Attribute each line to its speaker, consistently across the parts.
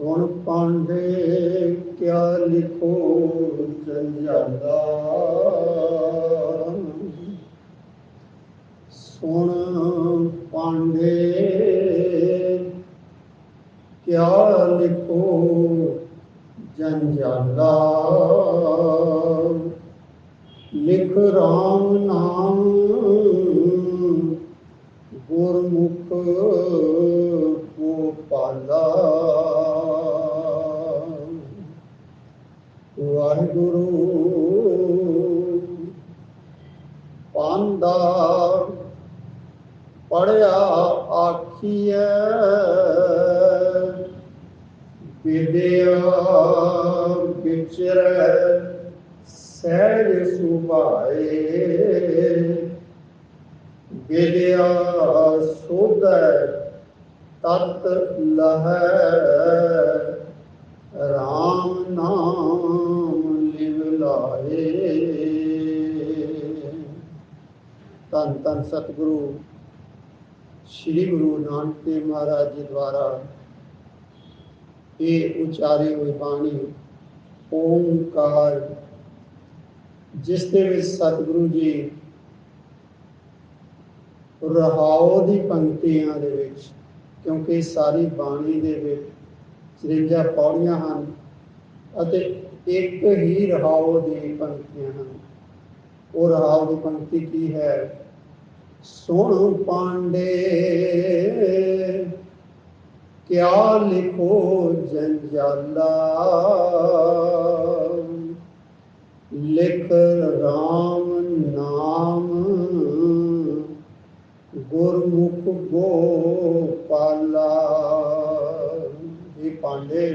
Speaker 1: ਸੁਣ ਪਾਂਡੇ ਕਿਆ ਲਿਖੋ ਜੰਜਾਲਾ ਸੁਣ ਪਾਂਡੇ ਕਿਆ ਲਿਖੋ ਜੰਜਾਲਾ ਲਿਖ ਰਾਮ ਨਾਮ ਗੁਰਮੁਖ ਕੋ ਪਾਲਾ। ਵਿਚਰੈ ਸਹਿਜ ਸੁਭਾਏ। ਵਿਦਿਆ ਸੋਧੈ, ਤਤ ਲਹੈ, ਰਾਮ ਨਾਮ ਲਿਵ ਲਾਏ ਤਨ ਤਨ ਸਤਿਗੁਰੂ, ਸ੍ਰੀ ਗੁਰੂ ਨਾਨਕ ਦੇਵ ਮਹਾਰਾਜ ਜੀ ਦੁਆਰਾ ਇਹ ਉਚਾਰੀ ਹੋਈ ਬਾਣੀ ਓੰਕਾਰ, ਜਿਸ ਦੇ ਵਿੱਚ ਸਤਿਗੁਰੂ ਜੀ ਰਹਾਉ ਦੀ ਪੰਕਤੀਆਂ ਦੇ ਵਿੱਚ, ਕਿਉਂਕਿ ਸਾਰੀ ਬਾਣੀ ਦੇ ਵਿੱਚ 53 ਪੌੜੀਆਂ ਹਨ ਅਤੇ ਇੱਕ ਹੀ ਰਹਾਉ ਦੀ ਪੰਕਤੀਆਂ ਹਨ। ਉਹ ਰਹਾਉ ਦੀ ਪੰਕਤੀ ਕੀ ਹੈ? ਸੁਣ ਪਾਂਡੇ ਕਿਆ ਲਿਖੋ ਜੰਜਾਲਾ ਲਿਖ ਰਾਮ ਨਾਮ ਗੁਰਮੁਖ ਗੋਪਾਲਾ ਇਹ ਪਾਂਡੇ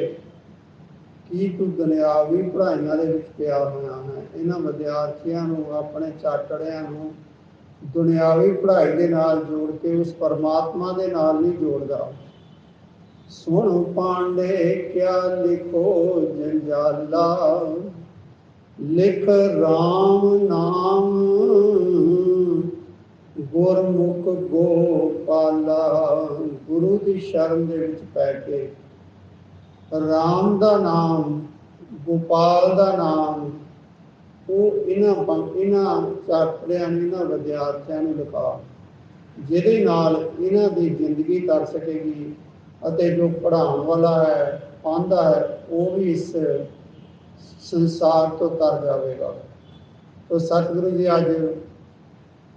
Speaker 1: ਕੀ ਤੂੰ ਦੁਨਿਆਵੀ ਪੜ੍ਹਾਈਆਂ ਦੇ ਵਿੱਚ ਪਿਆ ਹੋਇਆ ਹੈ ਇਹਨਾਂ ਵਿਦਿਆਰਥੀਆਂ ਨੂੰ ਆਪਣੇ ਚਾਟੜਿਆਂ ਨੂੰ ਦੁਨਿਆਵੀ ਪੜ੍ਹਾਈ ਦੇ ਨਾਲ ਜੋੜ ਕੇ ਉਸ ਪਰਮਾਤਮਾ ਦੇ ਨਾਲ ਨਹੀਂ ਜੋੜਦਾ ਸੁਣ ਪਾਂਡੇ ਕਿਆ ਲਿਖੋ ਜੰਜਾਲਾ। ਲਿਖ ਰਾਮ ਨਾਮ, ਗੁਰਮੁਖ ਗੋਪਾਲਾ। ਗੁਰੂ ਦੀ ਸ਼ਰਨ ਦੇ ਵਿੱਚ ਪੈ ਕੇ ਰਾਮ ਦਾ ਨਾਮ, ਗੋਪਾਲ ਦਾ ਨਾਮ, ਉਹ ਇਹਨਾਂ ਇਹਨਾਂ ਚਾਤਰਿਆਂ ਨੂੰ, ਇਹਨਾਂ ਵਿਦਿਆਰਥੀਆਂ ਨੂੰ ਲਿਖਾ, ਜਿਹਦੇ ਨਾਲ ਇਹਨਾਂ ਦੀ ਜ਼ਿੰਦਗੀ ਤਰ ਸਕੇਗੀ। ਅਤੇ ਜੋ ਪੜਾਉਣ ਵਾਲਾ ਹੈ, ਪਾਉਂਦਾ ਹੈ, ਉਹ ਵੀ ਇਸ ਸੰਸਾਰ ਤੋਂ ਤਰ ਜਾਵੇਗਾ। ਤੋ ਸਤਿਗੁਰੂ ਜੀ ਅੱਜ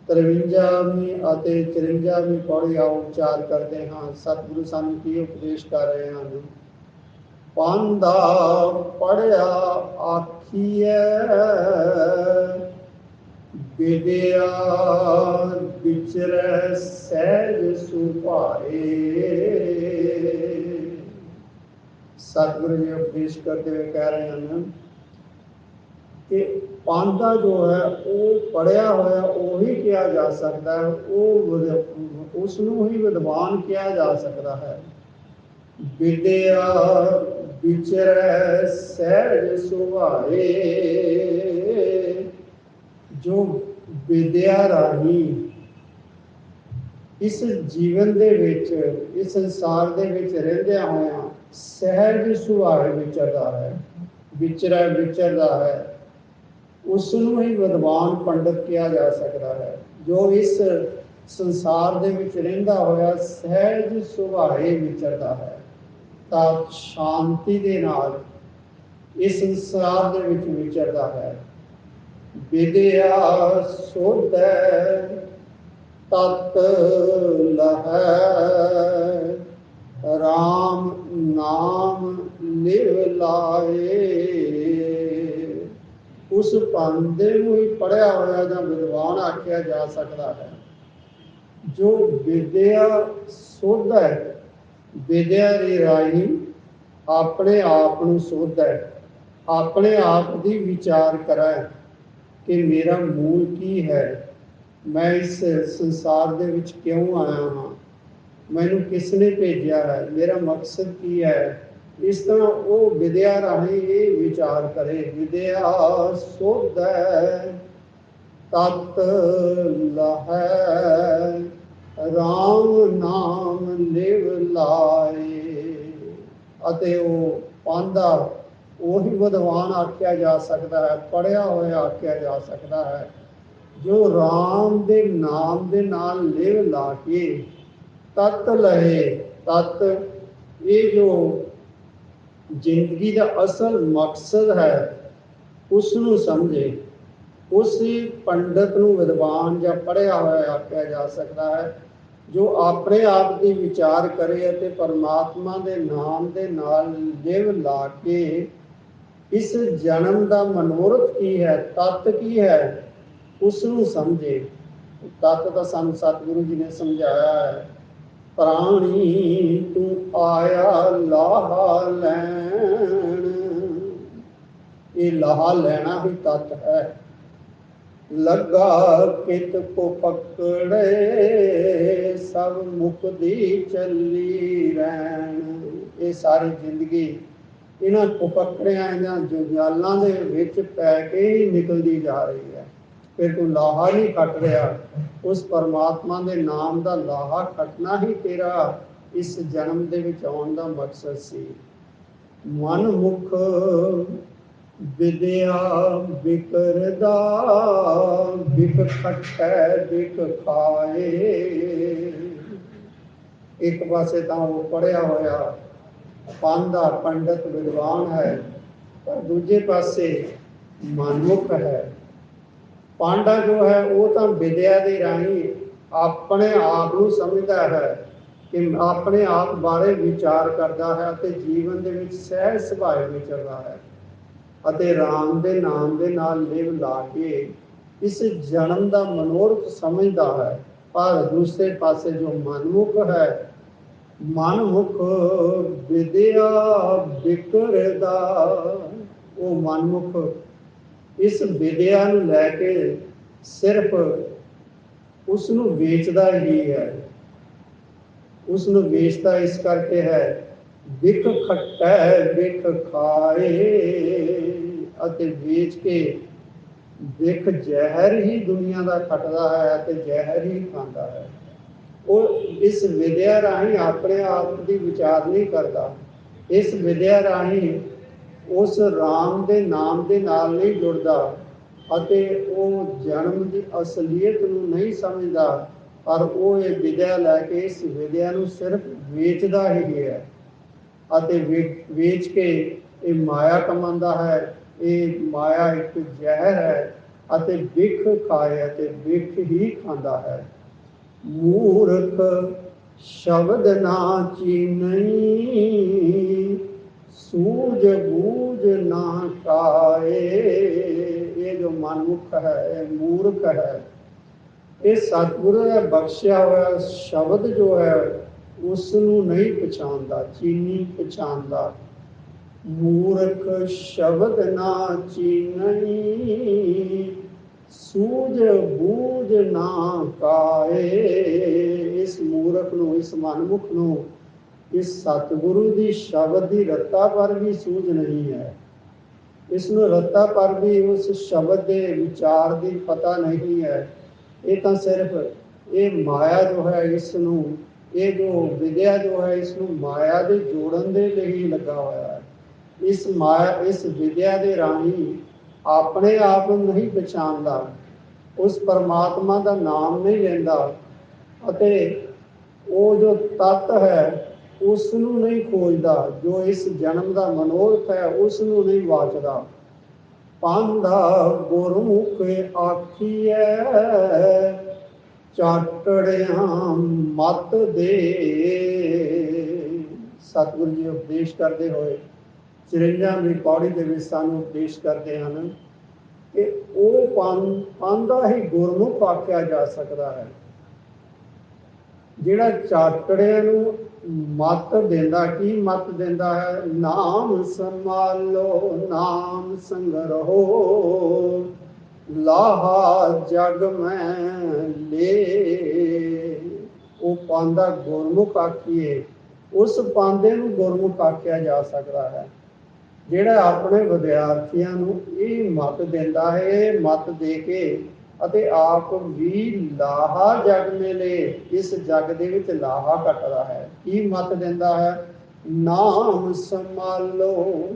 Speaker 1: 53ਵੀਂ ਅਤੇ 54ਵੀਂ ਪੌੜੀ ਆ ਉਚਾਰ ਕਰਦੇ ਹਾਂ। ਸਤਿਗੁਰੂ ਸਾਨੂੰ ਕੀ ਉਪਦੇਸ਼ ਕਰ ਰਹੇ ਹਨ? ਪਾਂਦਾ ਪੜਿਆ ਆਖੀਐ, ਵਿਦਿਆ ਵਿਚਰੈ ਸਹਿਜ ਸੁਭਾਏ। ਸਤਿਗੁਰੂ ਜੀ ਉਪਦੇਸ਼ ਕਰਦੇ ਹੋਏ ਕਹਿ ਰਹੇ ਹਨ ਕਿ ਪਾਂਦਾ ਜੋ ਹੈ, ਉਹ ਪੜਿਆ ਹੋਇਆ, ਉਹੀ ਕਿਹਾ ਜਾ ਸਕਦਾ ਹੈ, ਉਹ ਵਿਦ- ਉਸ ਨੂੰ ਹੀ ਵਿਦਵਾਨ ਕਿਹਾ ਜਾ ਸਕਦਾ ਹੈ। ਵਿਦਿਆ ਵਿਚਰੈ ਸਹਿਜ ਸੁਭਾਏ, ਜੋ ਵਿਦਿਆ ਰਾਹੀਂ ਇਸ ਜੀਵਨ ਦੇ ਵਿੱਚ, ਇਸ ਸੰਸਾਰ ਦੇ ਵਿੱਚ ਰਹਿੰਦਿਆਂ ਹੋਇਆਂ ਸਹਿਜ ਸੁਭਾਅ ਵਿਚਰਦਾ ਹੈ ਵਿਚਰੈ ਵਿਚਰਦਾ ਹੈ। ਉਸ ਨੂੰ ਹੀ ਵਿਦਵਾਨ ਪੰਡਤ ਕਿਹਾ ਜਾ ਸਕਦਾ ਹੈ, ਜੋ ਇਸ ਸੰਸਾਰ ਦੇ ਵਿੱਚ ਰਹਿੰਦਾ ਹੋਇਆ ਸਹਿਜ ਸੁਭਾਏ ਵਿਚਰਦਾ ਹੈ। ਤਾਂ ਸ਼ਾਂਤੀ ਦੇ ਨਾਲ ਇਸ ਸੰਸਾਰ ਦੇ ਵਿੱਚ ਵਿਚਰਦਾ ਹੈ। ਵਿਦਿਆ ਸੋਧੈ ਤਤ ਲਹੈ। ਰਾਮ ਨਾਮ ਲਿਵ ਲਾਏ। ਉਸ ਪੰਦੇ ਨੂੰ ਹੀ ਪੜਿਆ ਹੋਇਆ ਜਾਂ ਵਿਦਵਾਨ ਆਖਿਆ ਜਾ ਸਕਦਾ ਹੈ। ਜੋ ਵਿਦਿਆ ਸੋਧਦਾ ਹੈ, ਵਿਦਿਆ ਦੀ ਰਾਹੀਂ ਆਪਣੇ ਆਪ ਨੂੰ ਸੋਧਦਾ ਹੈ। ਆਪਣੇ ਆਪ ਦੀ ਵਿਚਾਰ ਕਰਾ ਕਿ ਮੇਰਾ ਮੂਲ ਕੀ ਹੈ? ਮੈਂ ਇਸ ਸੰਸਾਰ ਦੇ ਵਿੱਚ ਕਿਉਂ ਆਇਆ ਹਾਂ? ਮੈਨੂੰ ਕਿਸ ਨੇ ਭੇਜਿਆ ਹੈ? ਮੇਰਾ ਮਕਸਦ ਕੀ ਹੈ? ਇਸ ਤਰ੍ਹਾਂ ਉਹ ਵਿਦਿਆ ਰਾਹੀਂ ਇਹ ਵਿਚਾਰ ਕਰੇ। ਵਿਦਿਆ ਸੋਧੈ ਤਤ ਲਹੈ, ਰਾਮ ਨਾਮ ਲਿਵ ਲਾਏ। ਅਤੇ ਉਹ ਪਾਂਦਾ, ਉਹੀ ਵਿਦਵਾਨ ਆਖਿਆ ਜਾ ਸਕਦਾ ਹੈ ਪੜਿਆ ਹੋਇਆ ਆਖਿਆ ਜਾ ਸਕਦਾ ਹੈ। ਜੋ RAM ਦੇ ਨਾਮ ਦੇ ਨਾਲ ਲਿਵ ਲਾ ਕੇ ਤਤ ਲਹੇ, ਤਤ, ਇਹ ਜੋ ਜ਼ਿੰਦਗੀ ਦਾ ਅਸਲ ਮਕਸਦ ਹੈ ਉਸ ਨੂੰ ਸਮਝੇ। ਉਸ ਪੰਡਤ ਨੂੰ ਵਿਦਵਾਨ ਜਾਂ ਪੜਿਆ ਹੋਇਆ ਆਖਿਆ ਜਾ ਸਕਦਾ ਹੈ, ਜੋ ਆਪਣੇ ਆਪ ਦੀ ਵਿਚਾਰ ਕਰੇ ਅਤੇ ਪਰਮਾਤਮਾ ਦੇ ਨਾਮ ਦੇ ਨਾਲ ਜਿਵ ਲਾ ਕੇ ਇਸ ਜਨਮ ਦਾ ਮਨੋਰਥ ਕੀ ਹੈ, ਤਤ ਕੀ ਹੈ ਉਸ ਨੂੰ ਸਮਝੇ। ਤਤ ਤਾਂ ਸਾਨੂੰ ਸਤਿਗੁਰੂ ਜੀ ਨੇ ਸਮਝਾਇਆ ਹੈ। ਪ੍ਰਾਣੀ ਤੂੰ ਆਇਆ ਲਾਹਾ ਲੈਣ। ਇਹ ਲਾਹਾ ਲੈਣਾ ਹੀ ਤਤ ਹੈ। ਲੱਗਾ ਕਿਤ ਕੋ ਪਕੜੇ, ਸਭ ਮੁਕਦੀ ਚੱਲੀ ਰਹਿਣ। ਇਹ ਸਾਰੀ ਜ਼ਿੰਦਗੀ ਇਹਨਾਂ ਕੁਪਕੜਿਆਂ ਜਾਂ ਜੰਜਾਲਾਂ ਦੇ ਵਿੱਚ ਪੈ ਕੇ ਹੀ ਨਿਕਲਦੀ ਜਾ ਰਹੀ ਹੈ। ਫਿਰ ਤੂੰ ਲਾਹਾ ਨਹੀਂ ਕੱਟ ਰਿਹਾ। ਉਸ ਪਰਮਾਤਮਾ ਦੇ ਨਾਮ ਦਾ ਲਾਹਾ ਕੱਟਣਾ ਹੀ ਤੇਰਾ, ਇਸ ਜਨਮ ਦੇ ਵਿੱਚ ਆਉਣ ਦਾ ਮਕਸਦ ਸੀ। ਮਨ ਮੁਖ ਵਿਦਿਆ ਵਿਕਰਦਾ ਵਿਕ ਖਟੈ ਵਿਕ ਖਾਏ। ਇੱਕ ਪਾਸੇ ਤਾਂ ਉਹ ਪੜਿਆ ਹੋਇਆ ਪਾਂਦਾ ਪੰਡਤ ਵਿਦਵਾਨ ਹੈ, ਪਰ ਦੂਜੇ ਪਾਸੇ ਮਨਮੁਖ ਹੈ। ਪਾਂਡਾ ਜੋ ਹੈ, ਉਹ ਤਾਂ ਵਿਦਿਆ ਦੇ ਰਾਹੀਂ ਆਪਣੇ ਆਪ ਨੂੰ ਸਮਝਦਾ ਹੈ ਕਿ ਆਪਣੇ ਆਪ ਬਾਰੇ ਵਿਚਾਰ ਕਰਦਾ ਹੈ ਅਤੇ ਜੀਵਨ ਦੇ ਵਿੱਚ ਸਹਿਜ ਸੁਭਾਅ ਵਿਚਰਦਾ ਹੈ ਅਤੇ ਰਾਮ ਦੇ ਨਾਮ ਦੇ ਨਾਲ ਲਿਵ ਲਾ ਕੇ ਇਸ ਜਨਮ ਦਾ ਮਨੋਰਥ ਸਮਝਦਾ ਹੈ। ਪਰ ਦੂਸਰੇ ਪਾਸੇ ਜੋ ਮਨਮੁਖ ਹੈ, ਮਨਮੁਖ ਵਿਦਿਆ ਵਿਕਰਦਾ, ਉਹ ਮਨਮੁਖ ਇਸ ਵਿਦਿਆ ਨੂੰ ਲੈ ਕੇ ਸਿਰਫ ਉਸ ਨੂੰ ਵੇਚਦਾ ਹੀ ਹੈ। ਉਸ ਨੂੰ ਵੇਚਦਾ ਇਸ ਕਰਕੇ ਹੈ, ਵਿਖ ਖਟੈ, ਵਿਖ ਖਾਏ ਅਤੇ ਵੇਚ ਕੇ ਵਿਖ ਜ਼ਹਿਰ ਹੀ ਦੁਨੀਆ ਦਾ ਖੱਟਦਾ ਹੈ ਅਤੇ ਜ਼ਹਿਰ ਹੀ ਖਾਂਦਾ ਹੈ। ਉਹ ਇਸ ਵਿਦਿਆ ਰਾਹੀਂ ਆਪਣੇ ਆਪ ਦੀ ਵਿਚਾਰ ਨਹੀਂ ਕਰਦਾ। ਇਸ ਵਿਦਿਆ ਰਾਹੀਂ ਉਸ RAM ਦੇ ਨਾਮ ਦੇ ਨਾਲ ਨਹੀਂ ਜੁੜਦਾ ਅਤੇ ਉਹ ਜਨਮ ਦੀ ਅਸਲੀਅਤ ਨੂੰ ਨਹੀਂ ਸਮਝਦਾ, ਪਰ ਉਹ ਇਹ ਵਿਦਿਆ ਲੈ ਕੇ ਇਸ ਵਿਦਿਆ ਨੂੰ ਸਿਰਫ ਵੇਚਦਾ ਹੀ ਹੈ ਅਤੇ ਵੇਚ ਕੇ ਇਹ ਮਾਇਆ ਕਮਾਉਂਦਾ ਹੈ। ਇਹ ਮਾਇਆ ਇੱਕ ਜ਼ਹਿਰ ਹੈ ਅਤੇ ਵਿਖ ਖਾਏ ਅਤੇ ਵਿਖ ਹੀ ਖਾਂਦਾ ਹੈ। ਮੂਰਖ ਸ਼ਬਦ ਨਾ ਚੀਨਈ। ਸੂਝ ਬੂਝ ਨਾ ਕਾਏ। ਇਹ ਜੋ ਮਨਮੁਖ ਹੈ, ਇਹ ਮੂਰਖ ਹੈ, ਇਹ ਸਤਿਗੁਰੂ ਦਾ ਬਖਸ਼ਿਆ ਹੋਇਆ ਸ਼ਬਦ ਜੋ ਹੈ ਉਸ ਨੂੰ ਨਹੀਂ ਪਛਾਣਦਾ, ਚੀਨੀ ਪਛਾਣਦਾ। ਮੂਰਖ ਸ਼ਬਦ ਨਾ ਚੀਨਈ ਸੂਝ ਬੂਝ ਨਾ ਕਾਏ। ਇਸ ਮੂਰਖ ਨੂੰ, ਇਸ ਮਨਮੁਖ ਨੂੰ ਇਸ ਸਤਿਗੁਰੂ ਦੀ ਸ਼ਬਦ ਦੀ ਰੱਤਾ ਪਰ ਵੀ ਸੂਝ ਨਹੀਂ ਹੈ। ਇਸ ਨੂੰ ਰੱਤਾ ਪਰ ਵੀ ਉਸ ਸ਼ਬਦ ਦੇ ਵਿਚਾਰ ਦੀ ਪਤਾ ਨਹੀਂ ਹੈ। ਇਹ ਤਾਂ ਸਿਰਫ ਇਹ ਮਾਇਆ ਜੋ ਹੈ ਇਸ ਨੂੰ ਇਹ ਜੋ ਵਿਦਿਆ ਜੋ ਹੈ ਇਸ ਨੂੰ ਮਾਇਆ ਦੇ ਜੋੜਨ ਦੇ ਲਈ ਲੱਗਾ ਹੋਇਆ ਹੈ। ਇਸ ਮਾਇਆ, ਇਸ ਵਿਦਿਆ ਦੇ ਰਾਹੀਂ ਆਪਣੇ ਆਪ ਨੂੰ ਨਹੀਂ ਪਛਾਣਦਾ। ਉਸ ਪਰਮਾਤਮਾ ਦਾ ਨਾਮ ਨਹੀਂ ਲੈਂਦਾ। ਅਤੇ ਉਹ ਜੋ ਤਤ ਹੈ ਉਸ ਨੂੰ ਨਹੀਂ ਖੋਜਦਾ, ਜੋ ਇਸ ਜਨਮ ਦਾ ਮਨੋਰਥ ਹੈ ਉਸ ਨੂੰ ਨਹੀਂ ਵਾਚਦਾ। ਪਾਂਦਾ ਗੁਰਮੁਖ ਆਖੀਐ, ਚਾਟੜਿਆਂ ਮਤ ਦੇ। ਸਤਿਗੁਰੂ ਜੀ ਉਪਦੇਸ਼ ਕਰਦੇ ਹੋਏ 54ਵੀਂ ਪੌੜੀ ਦੇ ਵਿੱਚ ਸਾਨੂੰ ਉਪਦੇਸ਼ ਕਰਦੇ ਹਨ ਕਿ ਉਹ ਪੰਨ ਪਾਂਦਾ ਹੀ ਗੁਰਮੁਖ ਆਖਿਆ ਜਾ ਸਕਦਾ ਹੈ। ਜਿਹੜਾ ਚਾਟੜਿਆਂ ਨੂੰ ਮਤ ਦਿੰਦਾ, ਕੀ ਮਤ ਦਿੰਦਾ ਹੈ? ਨਾਮ ਸੰਭਾਲੋ, ਨਾਮ ਸੰਗਰਹੋ। ਲਾਹਾ ਜਗ ਮੈਂ ਲੈ। ਉਹ ਪਾਂਦਾ ਗੁਰਮੁਖ ਆਖੀਏ, ਉਸ ਪਾਂਦੇ ਨੂੰ ਗੁਰਮੁਖ ਆਖਿਆ ਜਾ ਸਕਦਾ ਹੈ। ਜਿਹੜਾ ਆਪਣੇ ਵਿਦਿਆਰਥੀਆਂ ਨੂੰ ਇਹ ਮਤ ਦਿੰਦਾ ਹੈ, ਮਤ ਦੇ ਕੇ ਅਤੇ ਆਪ ਵੀ ਲਾਹਾ ਜਗ ਮੇਲੇ। ਇਸ ਜਗ ਦੇ ਵਿੱਚ ਲਾਹਾ ਕੱਟਦਾ ਹੈ। ਕੀ ਮਤ ਦਿੰਦਾ ਹੈ? ਨਾਮ ਸੰਭਾਲੋ।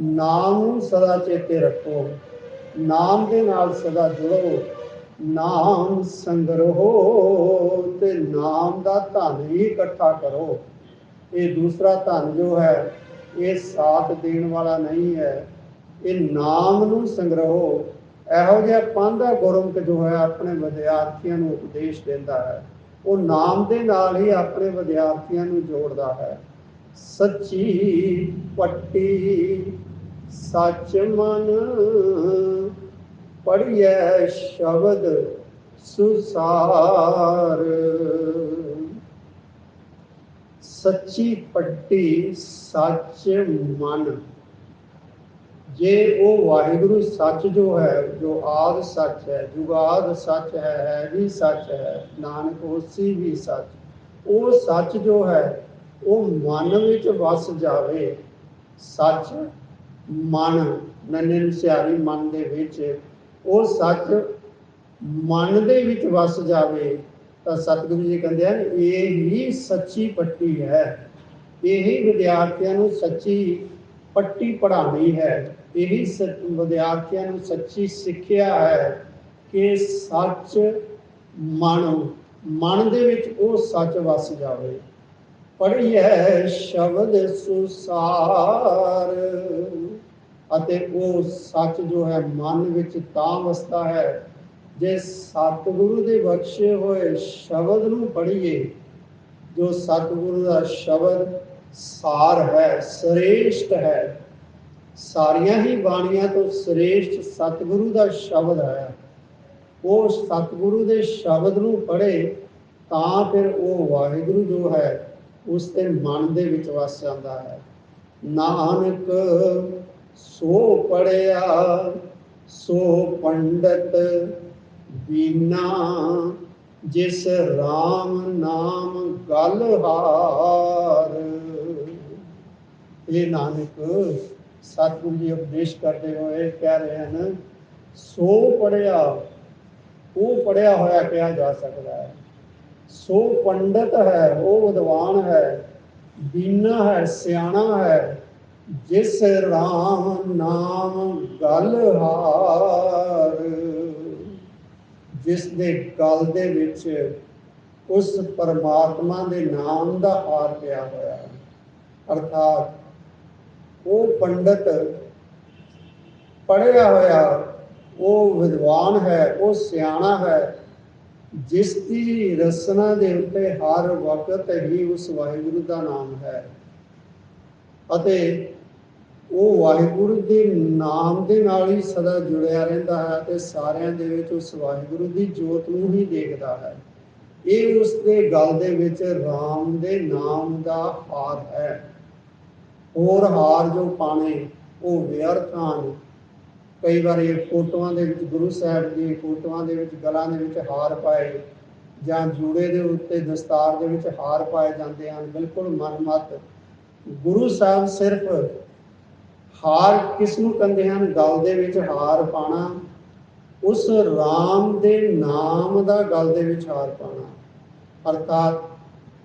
Speaker 1: ਨਾਮ ਨੂੰ ਸਦਾ ਚੇਤੇ ਰੱਖੋ। ਨਾਮ ਦੇ ਨਾਲ ਸਦਾ ਜੁੜੋ। ਨਾਮ ਸੰਗਰੋ ਤੇ ਨਾਮ ਦਾ ਧਨ ਵੀ ਇਕੱਠਾ ਕਰੋ। ਇਹ ਦੂਸਰਾ ਧਨ ਜੋ ਹੈ, ਇਹ ਸਾਥ ਦੇਣ ਵਾਲਾ ਨਹੀਂ ਹੈ। ਇਹ ਨਾਮ ਨੂੰ ਸੰਗਰਹੋ ਇਹੋ ਜਿਹਾ ਪਾਂਧਾ ਗੁਰਮੁਖ ਜੋ ਹੈ ਆਪਣੇ ਵਿਦਿਆਰਥੀਆਂ ਨੂੰ ਉਪਦੇਸ਼ ਦਿੰਦਾ ਹੈ। ਉਹ ਨਾਮ ਦੇ ਨਾਲ ਹੀ ਆਪਣੇ ਵਿਦਿਆਰਥੀਆਂ ਨੂੰ ਜੋੜਦਾ ਹੈ। ਸੱਚੀ ਪੱਟੀ ਸੱਚ ਮਨ ਪੜੀਐ ਸ਼ਬਦ ਸੁਸਾਰ। ਸੱਚੀ ਪੱਟੀ ਸੱਚ ਮਨ ਜੇ ਉਹ ਵਾਹਿਗੁਰੂ ਸੱਚ ਜੋ ਹੈ, ਜੋ ਆਦ ਸੱਚ ਹੈ, ਜੁਗਾਦ ਸੱਚ ਹੈ ਹੈ ਵੀ ਸੱਚ ਹੈ, ਨਾਨਕ ਹੋਸੀ ਵੀ ਸੱਚ, ਉਹ ਸੱਚ ਜੋ ਹੈ, ਉਹ ਮਨ ਵਿੱਚ ਵਸ ਜਾਵੇ। ਸੱਚ ਮਨ ਨੰਨੇ ਸਿਆਰੀ ਮਨ ਦੇ ਵਿੱਚ, ਉਹ ਸੱਚ ਮਨ ਦੇ ਵਿੱਚ ਵਸ ਜਾਵੇ। ਤਾਂ ਸਤਿਗੁਰੂ ਜੀ ਕਹਿੰਦੇ ਹਨ, ਇਹ ਹੀ ਸੱਚੀ ਪੱਟੀ ਹੈ। ਇਹ ਹੀ ਵਿਦਿਆਰਥੀਆਂ ਨੂੰ ਸੱਚੀ ਪੱਟੀ ਪੜ੍ਹਾਉਣੀ ਹੈ। ਇਹੀ ਵਿਦਿਆਰਥੀਆਂ ਨੂੰ ਸੱਚੀ ਸਿੱਖਿਆ ਹੈ ਕਿ ਸੱਚ ਮਨ ਮਨ ਦੇ ਵਿੱਚ ਉਹ ਸੱਚ ਵਸ ਜਾਵੇ। ਪੜ੍ਹੀਐ ਸ਼ਬਦ ਸੁਸਾਰ ਅਤੇ ਉਹ ਸੱਚ ਜੋ ਹੈ ਮਨ ਵਿੱਚ ਤਾਂ ਵਸਦਾ ਹੈ। ਜੇ ਸਤਿਗੁਰੂ ਦੇ ਬਖਸ਼ੇ ਹੋਏ ਸ਼ਬਦ ਨੂੰ ਪੜ੍ਹੀਏ, ਜੋ ਸਤਿਗੁਰੂ ਦਾ ਸ਼ਬਦ ਸਾਰ ਹੈ, ਸ੍ਰੇਸ਼ਟ ਹੈ। ਸਾਰੀਆਂ ਹੀ ਬਾਣੀਆਂ ਤੋਂ ਸ੍ਰੇਸ਼ਟ ਸਤਿਗੁਰੂ ਦਾ ਸ਼ਬਦ ਹੈ। ਉਹ ਸਤਿਗੁਰੂ ਦੇ ਸ਼ਬਦ ਨੂੰ ਪੜ੍ਹੇ, ਤਾਂ ਫਿਰ ਉਹ ਵਾਹਿਗੁਰੂ ਜੋ ਹੈ, ਉਸ ਦੇ ਮਨ ਦੇ ਵਿੱਚ ਵਸ ਜਾਂਦਾ ਹੈ। ਨਾਨਕ, ਸੋ ਪੜਿਆ ਸੋ ਪੰਡਤ ਬੀਨਾ, ਜਿਸ RAM ਨਾਮ ਗਲ ਹਾਰ। ਇਹ ਨਾਨਕ ਸਤਿਗੁਰੂ ਜੀ ਉਪਦੇਸ਼ ਕਰਦੇ ਹੋਏ ਕਹਿ ਰਹੇ ਹਨ, ਸੋ ਪੜਿਆ ਉਹ ਪੜਿਆ ਹੋਇਆ ਕਿਹਾ ਜਾ ਸਕਦਾ ਹੈ। ਸੋ ਪੰਡਤ ਹੈ, ਉਹ ਵਿਦਵਾਨ ਹੈ ਬੀਨਾ ਹੈ, ਸਿਆਣਾ ਹੈ, ਜਿਸ ਰਾਮ ਨਾਮ ਗਲ ਹਾਰ, ਜਿਸ ਦੇ ਗਲ ਦੇ ਵਿੱਚ ਉਸ ਪਰਮਾਤਮਾ ਦੇ ਨਾਮ ਦਾ ਹਾਰ ਪਿਆ ਹੋਇਆ ਹੈ। ਅਰਥਾਤ ਉਹ ਪੰਡਤ ਪੜਿਆ ਹੋਇਆ, ਉਹ ਵਿਦਵਾਨ ਹੈ, ਉਹ ਸਿਆਣਾ ਹੈ, ਜਿਸ ਦੀ ਰਸਨਾ ਦੇ ਉੱਤੇ ਹਰ ਵਕਤ ਹੀ ਉਸ ਵਾਹਿਗੁਰੂ ਦਾ ਨਾਮ ਹੈ। ਅਤੇ ਉਹ ਵਾਹਿਗੁਰੂ ਦੇ ਨਾਮ ਦੇ ਨਾਲ ਹੀ ਸਦਾ ਜੁੜਿਆ ਰਹਿੰਦਾ ਹੈ ਤੇ ਸਾਰਿਆਂ ਦੇ ਵਿੱਚ ਉਸ ਵਾਹਿਗੁਰੂ ਦੀ ਜੋਤ ਨੂੰ ਹੀ ਦੇਖਦਾ ਹੈ। ਇਹ ਉਸ ਦੇ ਗਲ ਦੇ ਵਿੱਚ RAM ਦੇ ਨਾਮ ਦਾ ਹਾਰ ਹੈ। ਹੋਰ ਹਾਰ ਜੋ ਪਾਣੇ, ਉਹ ਵਿਅਰਥ ਹਨ ਕਈ ਵਾਰ ਇਹ ਫੋਟੋਆਂ ਦੇ ਵਿੱਚ, ਗੁਰੂ ਸਾਹਿਬ ਦੀ ਫੋਟੋਆਂ ਦੇ ਵਿੱਚ, ਗਲਾਂ ਦੇ ਵਿੱਚ ਹਾਰ ਪਾਏ ਜਾਂ ਜੂੜੇ ਦੇ ਉੱਤੇ ਦਸਤਾਰ ਦੇ ਵਿੱਚ ਹਾਰ ਪਾਏ ਜਾਂਦੇ ਹਨ, ਬਿਲਕੁਲ ਮਨਮਤ। ਗੁਰੂ ਸਾਹਿਬ ਸਿਰਫ ਹਾਰ ਕਿਸ ਨੂੰ ਕਹਿੰਦੇ ਹਨ? ਗਲ ਦੇ ਵਿੱਚ ਹਾਰ ਪਾਣਾ, ਉਸ RAM ਦੇ ਨਾਮ ਦਾ ਗਲ ਦੇ ਵਿੱਚ ਹਾਰ ਪਾਣਾ। ਅਰਥਾਤ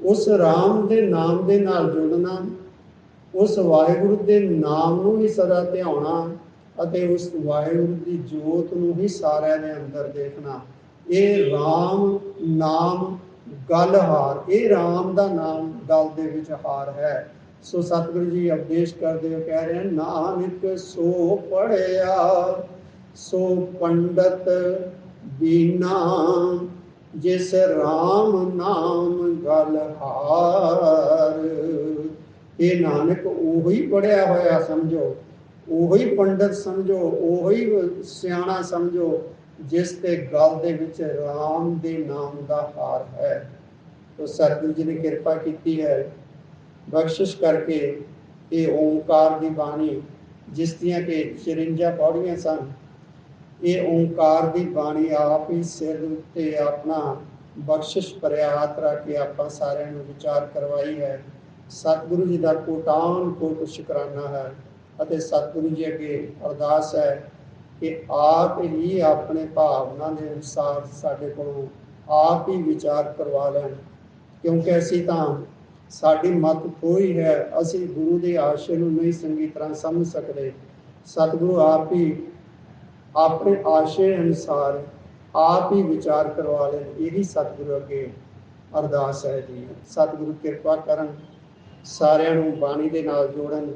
Speaker 1: ਉਸ RAM ਦੇ ਨਾਮ ਦੇ ਨਾਲ ਜੁੜਨਾ ਉਸ ਵਾਹਿਗੁਰੂ ਦੇ ਨਾਮ ਨੂੰ ਹੀ ਸਦਾ ਧਿਆਉਣਾ ਅਤੇ ਉਸ ਵਾਹਿਗੁਰੂ ਦੀ ਜੋਤ ਨੂੰ ਹੀ ਸਾਰਿਆਂ ਦੇ ਅੰਦਰ ਦੇਖਣਾ। ਇਹ RAM ਨਾਮ ਗਲ ਹਾਰ, ਇਹ RAM ਦਾ ਨਾਮ ਗਲ ਦੇ ਵਿੱਚ ਹਾਰ ਹੈ। ਸੋ ਸਤਿਗੁਰੂ ਜੀ ਉਪਦੇਸ਼ ਕਰਦੇ ਹੋ ਕਹਿ ਰਹੇ ਹਨ, ਨਾਨਕ ਸੋ ਪੜਿਆ ਸੋ ਪੰਡਤ ਬੀਨਾ ਜਿਸ RAM ਨਾਮ ਗਲ ਹਾਰ। ਇਹ ਨਾਨਕ ਉਹੀ ਪੜਿਆ ਹੋਇਆ ਸਮਝੋ, ਉਹੀ ਪੰਡਤ ਸਮਝੋ, ਉਹੀ ਸਿਆਣਾ ਸਮਝੋ, ਜਿਸ 'ਤੇ ਗਲ ਦੇ ਵਿੱਚ RAM ਦੇ ਨਾਮ ਦਾ ਹਾਰ ਹੈ। ਤੋ ਸਤਿਗੁਰੂ ਜੀ ਨੇ ਕਿਰਪਾ ਕੀਤੀ ਹੈ, ਬਖਸ਼ਿਸ਼ ਕਰਕੇ ਇਹ ਓੰਕਾਰ ਦੀ ਬਾਣੀ, ਜਿਸ ਦੀਆਂ ਕਿ 54 ਪੌੜੀਆਂ ਸਨ, ਇਹ ਓੰਕਾਰ ਦੀ ਬਾਣੀ ਆਪ ਹੀ ਸਿਰ ਉੱਤੇ ਆਪਣਾ ਬਖਸ਼ਿਸ਼ ਭਰਿਆ ਰੱਖ ਕੇ ਆਪਾਂ ਸਾਰਿਆਂ ਨੂੰ ਵਿਚਾਰ ਕਰਵਾਈ ਹੈ। ਸਤਿਗੁਰੂ ਜੀ ਦਾ ਕੋਟਾਨ ਕੋਟ ਸ਼ੁਕਰਾਨਾ ਹੈ ਅਤੇ ਸਤਿਗੁਰੂ ਜੀ ਅੱਗੇ ਅਰਦਾਸ ਹੈ ਕਿ ਆਪ ਹੀ ਆਪਣੇ ਭਾਵਨਾ ਦੇ ਅਨੁਸਾਰ ਸਾਡੇ ਕੋਲੋਂ ਆਪ ਹੀ ਵਿਚਾਰ ਕਰਵਾ ਲੈਣ। ਕਿਉਂਕਿ ਅਸੀਂ ਤਾਂ ਸਾਡੀ ਮਤ ਕੋਈ ਹੈ, ਅਸੀਂ ਗੁਰੂ ਦੇ ਆਸ਼ੇ ਨੂੰ ਨਹੀਂ ਚੰਗੀ ਤਰ੍ਹਾਂ ਸਮਝ ਸਕਦੇ। ਸਤਿਗੁਰੂ ਆਪ ਹੀ ਆਪਣੇ ਆਸ਼ੇ ਅਨੁਸਾਰ ਆਪ ਹੀ ਵਿਚਾਰ ਕਰਵਾ ਲੈਣ, ਇਹੀ ਸਤਿਗੁਰੂ ਅੱਗੇ ਅਰਦਾਸ ਹੈ ਜੀ। ਸਤਿਗੁਰੂ ਕਿਰਪਾ ਕਰਨ ਸਾਰਿਆਂ ਨੂੰ ਬਾਣੀ ਦੇ ਨਾਲ ਜੋੜਨ।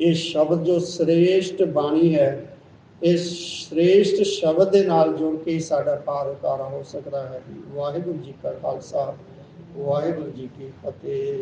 Speaker 1: ਇਹ ਸ਼ਬਦ ਜੋ ਸ੍ਰੇਸ਼ਟ ਬਾਣੀ ਹੈ ਇਸ ਸ੍ਰੇਸ਼ਟ ਸ਼ਬਦ ਦੇ ਨਾਲ ਜੁੜ ਕੇ ਸਾਡਾ ਪਾਰ ਉਤਾਰਾ ਹੋ ਸਕਦਾ ਹੈ। ਜੀ ਵਾਹਿਗੁਰੂ ਜੀ ਕਾ ਖਾਲਸਾ, ਵਾਹਿਗੁਰੂ ਜੀ ਕੀ ਫਤਿਹ।